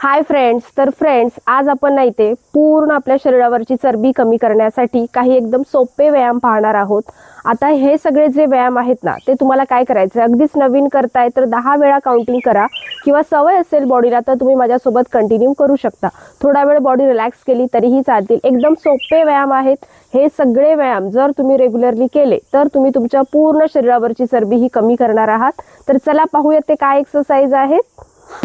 Hi friends तर friends आज आपण नाही ते पूर्ण आपल्या शरीरावरची चरबी कमी करण्यासाठी काही एकदम सोपे व्यायाम पाहणार आहोत. आता हे सगळे जे व्यायाम आहेत ना ते तुम्हाला काय करायचं अगदीच नवीन करताय तर दहा वेळा काउंटिंग करा. किंवा सवय असेल बॉडीला तर तुम्ही माझ्यासोबत कंटिन्यू करू शकता. थोडा वेळ बॉडी रिलॅक्स केली तरीही चालतील. एकदम सोपे व्यायाम आहेत. हे सगळे व्यायाम जर तुम्ही रेग्युलरली केले तर तुम्ही तुमच्या पूर्ण शरीरावरची चरबी ही कमी करणार आहात. तर चला पाहूयात ते काय एक्सरसाइज आहेत.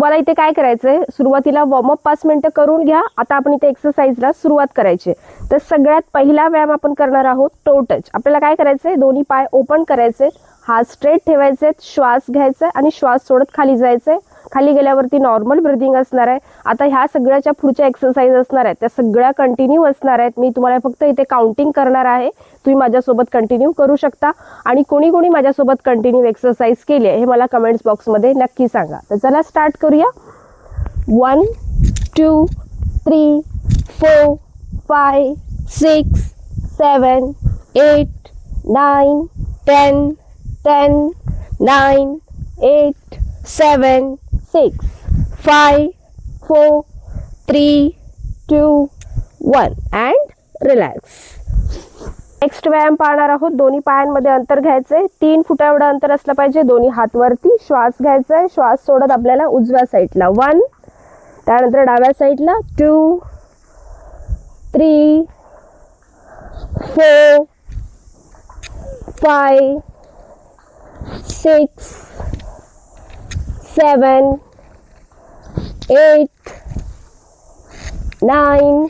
मला इथे काय करायचंय? सुरुवातीला वॉर्मअप पाच मिनिटं करून घ्या. आता आपण इथे एक्सरसाइजला सुरुवात करायची. तर सगळ्यात पहिला व्यायाम आपण करणार आहोत टो टच आपल्याला काय करायचंय? दोन्ही पाय ओपन करायचे हात स्ट्रेट ठेवायचे श्वास घ्यायचा आणि श्वास सोडत खाली जायचंय. खाली गेल्यावरती नॉर्मल ब्रिदिंग असणार आहे. आता ह्या सगळ्याच्या पुढच्या एक्सरसाइज असणार आहेत. त्या सगळ्या कंटिन्यू असणार आहेत. मी तुम्हाला फक्त इथे काउंटिंग करणार आहे. तुम्ही माझ्यासोबत कंटिन्यू करू शकता. आणि कोणी कोणी माझ्यासोबत कंटिन्यू एक्सरसाइज केली आहे हे मला कमेंट्स बॉक्समध्ये नक्की सांगा. तर चला स्टार्ट करूया. One two three four five six seven eight nine ten ten nine eight seven six five four three two one and relax next व्यायाम पाहणार आहोत. दोन्ही पायांमध्ये अंतर घ्यायचंय. तीन फुटा एवढं अंतर असलं पाहिजे. दोन्ही हातवरती श्वास घ्यायचा आहे श्वास सोडत आपल्याला उजव्या साईडला. वन त्यानंतर डाव्या साईडला. Two three four five six seven, eight, nine,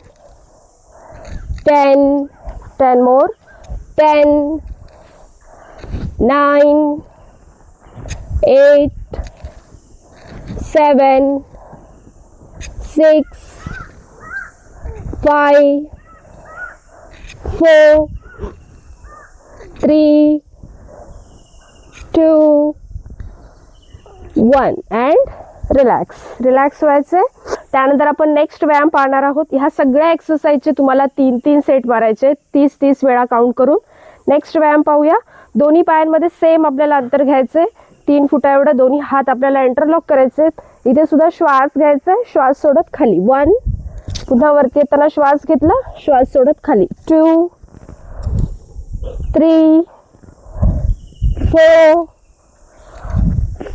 ten, ten more, ten, nine, eight, seven, six, five, four, three, two. One and relax. Relax व्हायचं आहे त्यानंतर आपण नेक्स्ट व्यायाम पाहणार आहोत. ह्या सगळ्या एक्सरसाइजचे तुम्हाला तीन तीन सेट मारायचे. तीस तीस वेळा काउंट करून. नेक्स्ट व्यायाम पाहूया. दोन्ही पायांमध्ये सेम आपल्याला अंतर घ्यायचे तीन फुटा एवढं दोन्ही हात आपल्याला इंटरलॉक करायचे इथे सुद्धा श्वास घ्यायचा आहे श्वास सोडत खाली. वन. पुन्हा वरती येताना श्वास घेतला. श्वास सोडत खाली. Two three four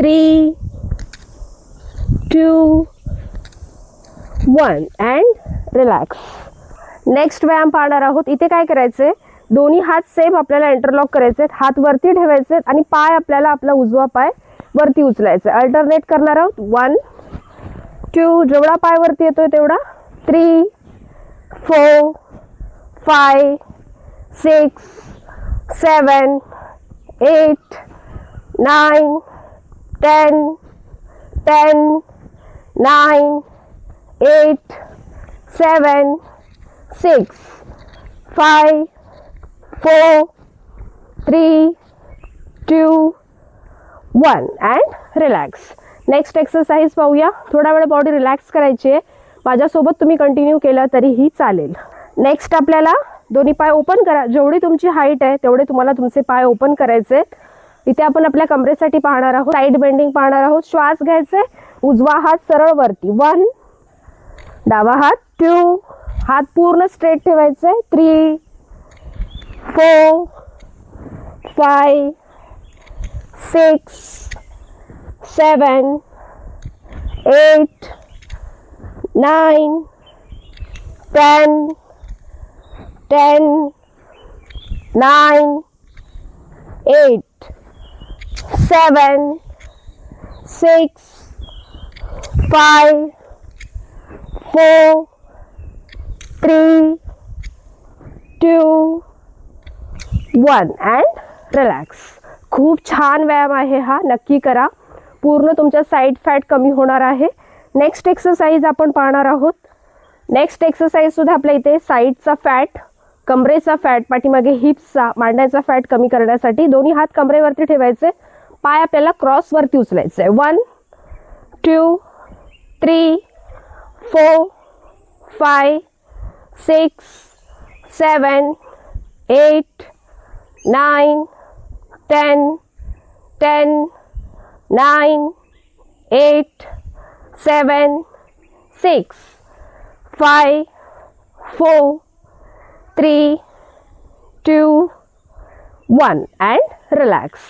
three, two, one and relax next व्यायाम पाहणार आहोत. इथे काय करायचंय? दोन्ही हात सेम आपल्याला इंटरलॉक करायचे आहेत हात वरती ठेवायचे आहेत आणि पाय आपल्याला आपला उजवा पाय वरती उचलायचा अल्टरनेट करणार आहोत. वन टू जेवढा पाय वरती येतोय तेवढा. Three four five six seven eight nine ten ten nine, eight, seven, six, five, four, three, two, one. And relax. Next exercise पाहूया. थोडा वेळ बॉडी रिलॅक्स करायची आहे. माझ्यासोबत तुम्ही कंटिन्यू केलं तरीही चालेल. नेक्स्ट आपल्याला दोन्ही पाय ओपन करा. जेवढी तुमची हाईट आहे तेवढे तुम्हाला तुमचे पाय ओपन करायचे आहेत. इथे आपण आपल्या कमरेसाठी पाहणार आहोत साईड बेंडिंग पाहणार आहोत. श्वास घ्यायचे उजवा हात सरळ वरती. वन डावा हात टू हात पूर्ण स्ट्रेट ठेवायचे. Three four five six seven eight nine ten ten nine eight seven, six, five, four, three, two, one and relax खूप छान व्यायाम आहे हा. नक्की करा. पूर्ण तुमच्या साईड फॅट कमी होणार आहे. नेक्स्ट एक्सरसाइज आपण पाहणार आहोत. नेक्स्ट एक्सरसाइजसुद्धा आपल्या इथे साईडचा फॅट कमरेचा फॅट पाठीमागे हिप्सचा मांड्याचा फॅट कमी करण्यासाठी दोन्ही हात कमरेवरती ठेवायचे. पाय आपल्याला क्रॉसवरती आहे one two three four five six seven eight nine ten ten nine eight seven six five four three two one and relax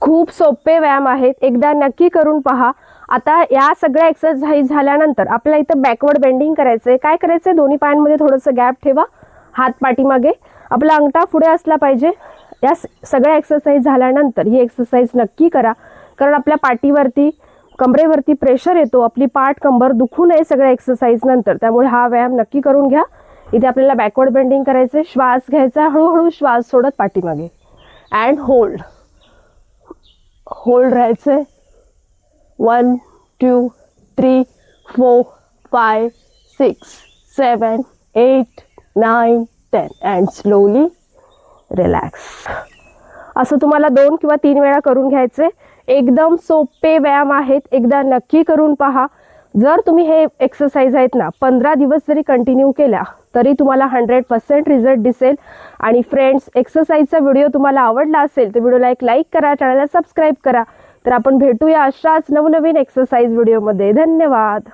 खूप सोपे व्यायाम आहेत. एकदा नक्की करून पहा. आता या सगळ्या एक्सरसाइज झाल्यानंतर आपल्याला इथं बॅकवर्ड बेंडिंग करायचं आहे काय करायचं आहे दोन्ही पायांमध्ये थोडंसं गॅप ठेवा. हात पाठीमागे. आपला अंगठा पुढे असला पाहिजे. या स- सगळ्या एक्सरसाइज झाल्यानंतर ही एक्सरसाइज नक्की करा. कारण आपल्या पाठीवरती कमरेवरती प्रेशर येतो. आपली पाठ कंबर दुखू नये सगळ्या एक्सरसाइज नंतर. त्यामुळे हा व्यायाम नक्की करून घ्या. इथे आपल्याला बॅकवर्ड बेंडिंग करायचं श्वास घ्यायचा. हळूहळू श्वास सोडत पाठीमागे. अँड होल्ड होल्ड राहायचं आहे one two three four five six seven eight nine ten and slowly relax असं तुम्हाला दोन किंवा तीन वेळा करून घ्यायचे एकदम सोपे व्यायाम आहेत. एकदा नक्की करून पहा. जर तुम्ही हे एक्सरसाइज आहेत ना पंधरा दिवस जरी कंटिन्यू केल्या तरी तुम्हाला हंड्रेड पर्सेंट रिझल्ट दिसेल. आणि फ्रेंड्स एक्सरसाइजचा व्हिडिओ तुम्हाला आवडला असेल तर व्हिडिओला एक लाईक करा चॅनलला सबस्क्राईब करा. तर आपण भेटूया अशाच नवनवीन एक्सरसाइज व्हिडिओमध्ये धन्यवाद!